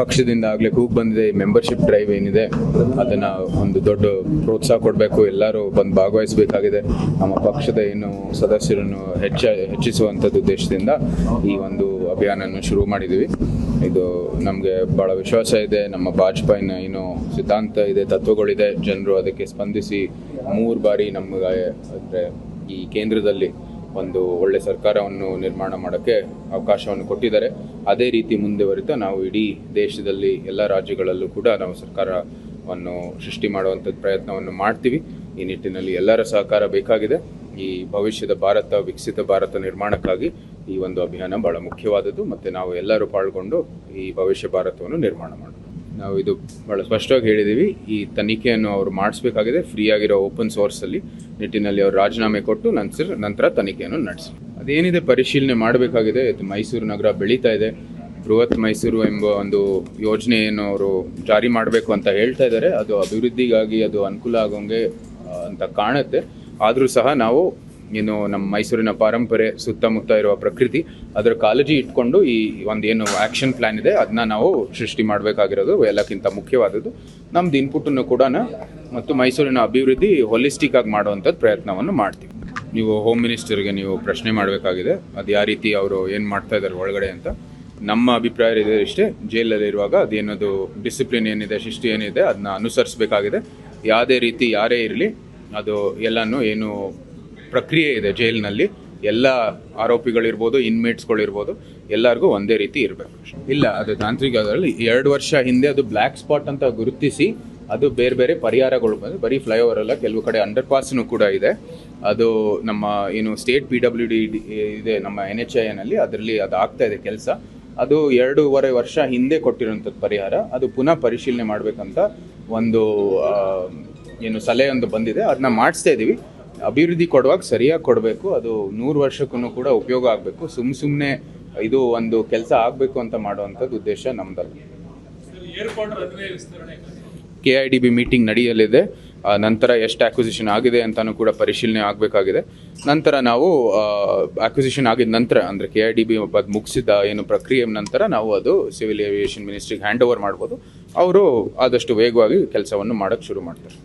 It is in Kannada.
ಪಕ್ಷದಿಂದ ಆಗ್ಲಿ ಕೂಗ್ ಬಂದಿದೆ. ಈ ಮೆಂಬರ್ಶಿಪ್ ಡ್ರೈವ್ ಏನಿದೆ, ಅದನ್ನ ಒಂದು ದೊಡ್ಡ ಪ್ರೋತ್ಸಾಹ ಕೊಡಬೇಕು. ಎಲ್ಲರೂ ಬಂದು ಭಾಗವಹಿಸಬೇಕಾಗಿದೆ. ನಮ್ಮ ಪಕ್ಷದ ಏನು ಸದಸ್ಯರನ್ನು ಹೆಚ್ಚ, ಹೆಚ್ಚಿಸುವಂಥದ್ದು ಉದ್ದೇಶದಿಂದ ಈ ಒಂದು ಅಭಿಯಾನವನ್ನು ಶುರು ಮಾಡಿದ್ದೀವಿ ಇದು ನಮಗೆ ಭಾಳ ವಿಶ್ವಾಸ ಇದೆ. ನಮ್ಮ ವಾಜಪೇಯಿನ ಏನು ಸಿದ್ಧಾಂತ ಇದೆ, ತತ್ವಗಳಿದೆ. ಜನರು ಅದಕ್ಕೆ ಸ್ಪಂದಿಸಿ ಮೂರು ಬಾರಿ ನಮಗೆ, ಅಂದರೆ ಈ ಕೇಂದ್ರದಲ್ಲಿ ಒಂದು ಒಳ್ಳೆ ಸರ್ಕಾರವನ್ನು ನಿರ್ಮಾಣ ಮಾಡೋಕ್ಕೆ ಅವಕಾಶವನ್ನು ಕೊಟ್ಟಿದ್ದಾರೆ. ಅದೇ ರೀತಿ ಮುಂದುವರಿತಾ ನಾವು ಇಡೀ ದೇಶದಲ್ಲಿ ಎಲ್ಲ ರಾಜ್ಯಗಳಲ್ಲೂ ಕೂಡ ನಾವು ಸರ್ಕಾರವನ್ನು ಸೃಷ್ಟಿ ಮಾಡುವಂಥದ್ದು ಪ್ರಯತ್ನವನ್ನು ಮಾಡ್ತೀವಿ. ಈ ನಿಟ್ಟಿನಲ್ಲಿ ಎಲ್ಲರ ಸಹಕಾರ ಬೇಕಾಗಿದೆ. ಈ ಭವಿಷ್ಯದ ಭಾರತ, ವಿಕಸಿತ ಭಾರತ ನಿರ್ಮಾಣಕ್ಕಾಗಿ ಈ ಒಂದು ಅಭಿಯಾನ ಬಹಳ ಮುಖ್ಯವಾದದ್ದು. ಮತ್ತು ನಾವು ಎಲ್ಲರೂ ಪಾಲ್ಗೊಂಡು ಈ ಭವಿಷ್ಯ ಭಾರತವನ್ನು ನಿರ್ಮಾಣ ಮಾಡೋಣ. ನಾವು ಇದು ಭಾಳ ಸ್ಪಷ್ಟವಾಗಿ ಹೇಳಿದ್ದೀವಿ ಈ ತನಿಖೆಯನ್ನು ಅವರು ಮಾಡಿಸ್ಬೇಕಾಗಿದೆ. ಫ್ರೀ ಆಗಿರೋ ಓಪನ್ ಸೋರ್ಸಲ್ಲಿ ನಿಟ್ಟಿನಲ್ಲಿ ಅವರು ರಾಜೀನಾಮೆ ಕೊಟ್ಟು ನಂತರ ನಂತರ ತನಿಖೆಯನ್ನು ನಡೆಸಿ. ಅದೇನಿದೆ ಪರಿಶೀಲನೆ ಮಾಡಬೇಕಾಗಿದೆ? ಇದು ಮೈಸೂರು ನಗರ ಬೆಳೀತಾ ಇದೆ. ಬೃಹತ್ ಮೈಸೂರು ಎಂಬ ಒಂದು ಯೋಜನೆಯನ್ನು ಅವರು ಜಾರಿ ಮಾಡಬೇಕು ಅಂತ ಹೇಳ್ತಾ ಇದ್ದಾರೆ. ಅದು ಅಭಿವೃದ್ಧಿಗಾಗಿ ಅದು ಅನುಕೂಲ ಆಗೋಂಗೆ ಅಂತ ಕಾಣುತ್ತೆ. ಆದರೂ ಸಹ ನಾವು ಏನು ನಮ್ಮ ಮೈಸೂರಿನ ಪರಂಪರೆ ಸುತ್ತಮುತ್ತ ಇರುವ ಪ್ರಕೃತಿ, ಅದರ ಕಾಳಜಿ ಇಟ್ಕೊಂಡು ಈ ಒಂದು ಏನು ಆ್ಯಕ್ಷನ್ ಪ್ಲ್ಯಾನ್ ಇದೆ ಅದನ್ನ ನಾವು ಸೃಷ್ಟಿ ಮಾಡಬೇಕಾಗಿರೋದು, ಎಲ್ಲಕ್ಕಿಂತ ಮುಖ್ಯವಾದದ್ದು. ನಮ್ದು ಇನ್ಪುಟನ್ನು ಕೂಡ ಮತ್ತು ಮೈಸೂರಿನ ಅಭಿವೃದ್ಧಿ ಹೊಲಿಸ್ಟಿಕ್ ಆಗಿ ಮಾಡುವಂಥದ್ದು ಪ್ರಯತ್ನವನ್ನು ಮಾಡ್ತೀವಿ. ನೀವು ಹೋಮ್ ಮಿನಿಸ್ಟರ್ಗೆ ನೀವು ಪ್ರಶ್ನೆ ಮಾಡಬೇಕಾಗಿದೆ, ಅದು ಯಾವ ರೀತಿ ಅವರು ಏನು ಮಾಡ್ತಾ ಇದ್ದಾರೆ ಒಳಗಡೆ ಅಂತ. ನಮ್ಮ ಅಭಿಪ್ರಾಯ ಇದೆ ಇಷ್ಟೇ ಜೈಲಲ್ಲಿರುವಾಗ ಅದೇನದು ಡಿಸಿಪ್ಲಿನ್ ಏನಿದೆ ಶಿಸ್ತು ಏನಿದೆ ಅದನ್ನ ಅನುಸರಿಸಬೇಕಾಗಿದೆ. ಯಾವುದೇ ರೀತಿ ಯಾರೇ ಇರಲಿ, ಅದು ಎಲ್ಲನೂ ಏನು ಪ್ರಕ್ರಿಯೆ ಇದೆ ಜೈಲಿನಲ್ಲಿ. ಎಲ್ಲ ಆರೋಪಿಗಳಿರ್ಬೋದು ಇನ್ಮೇಟ್ಸ್ಗಳಿರ್ಬೋದು ಎಲ್ಲರಿಗೂ ಒಂದೇ ರೀತಿ ಇರಬೇಕು. ಇಲ್ಲ, ಅದು ತಾಂತ್ರಿಕ ಅದರಲ್ಲಿ ಎರಡು ವರ್ಷ ಹಿಂದೆ ಅದು ಬ್ಲ್ಯಾಕ್ ಸ್ಪಾಟ್ ಅಂತ ಗುರುತಿಸಿ ಅದು ಬೇರೆ ಬೇರೆ ಪರಿಹಾರಗಳು ಬಂದು ಬರೀ ಫ್ಲೈಓವರ್ ಅಲ್ಲ, ಕೆಲವು ಕಡೆ ಅಂಡರ್ ಪಾಸ್ನು ಕೂಡ ಇದೆ. ಅದು ನಮ್ಮ ಏನು ಸ್ಟೇಟ್ ಪಿ ಡಬ್ಲ್ಯೂ ಡಿ ಇದೆ, ನಮ್ಮ ಎನ್ ಎಚ್ ಐ ಎನಲ್ಲಿ ಅದರಲ್ಲಿ ಅದು ಆಗ್ತಾ ಇದೆ ಕೆಲಸ. ಅದು ಎರಡೂವರೆ ವರ್ಷ ಹಿಂದೆ ಕೊಟ್ಟಿರುವಂಥದ್ದು ಪರಿಹಾರ. ಅದು ಪುನಃ ಪರಿಶೀಲನೆ ಮಾಡಬೇಕಂತ ಒಂದು ಏನು ಸಲಹೆ ಒಂದು ಬಂದಿದೆ. ಅದನ್ನ ಮಾಡಿಸ್ತಾ ಇದ್ದೀವಿ ಅಭಿವೃದ್ಧಿ ಕೊಡುವಾಗ ಸರಿಯಾಗಿ ಕೊಡಬೇಕು, ಅದು ನೂರು ವರ್ಷಕ್ಕೂ ಕೂಡ ಉಪಯೋಗ ಆಗಬೇಕು. ಸುಮ್ಮ ಸುಮ್ಮನೆ ಇದು ಒಂದು ಕೆಲಸ ಆಗಬೇಕು ಅಂತ ಮಾಡುವಂಥದ್ದು ಉದ್ದೇಶ ನಮ್ಮದಲ್ಲ K I D B meeting ನಡೆಯಲಿದೆ. ನಂತರ ಎಷ್ಟು ಆ್ಯಕ್ವಿಸಿಷನ್ ಆಗಿದೆ ಅಂತಲೂ ಕೂಡ ಪರಿಶೀಲನೆ ಆಗಬೇಕಾಗಿದೆ. ನಂತರ ನಾವು ಆ್ಯಕ್ವಿಸಿಷನ್ ಆಗಿದ ನಂತರ, ಅಂದರೆ ಕೆ ಐ ಡಿ ಬಿ ಮುಗಿಸಿದ ಏನು ಪ್ರಕ್ರಿಯೆ ನಂತರ ನಾವು ಅದು ಸಿವಿಲ್ ಏವಿಯೇಷನ್ ಮಿನಿಸ್ಟ್ರಿಗೆ ಹ್ಯಾಂಡ್ ಓವರ್ ಮಾಡ್ಬೋದು. ಅವರು ಆದಷ್ಟು ವೇಗವಾಗಿ ಕೆಲಸವನ್ನು ಮಾಡೋಕ್ಕೆ ಶುರು ಮಾಡ್ತಾರೆ.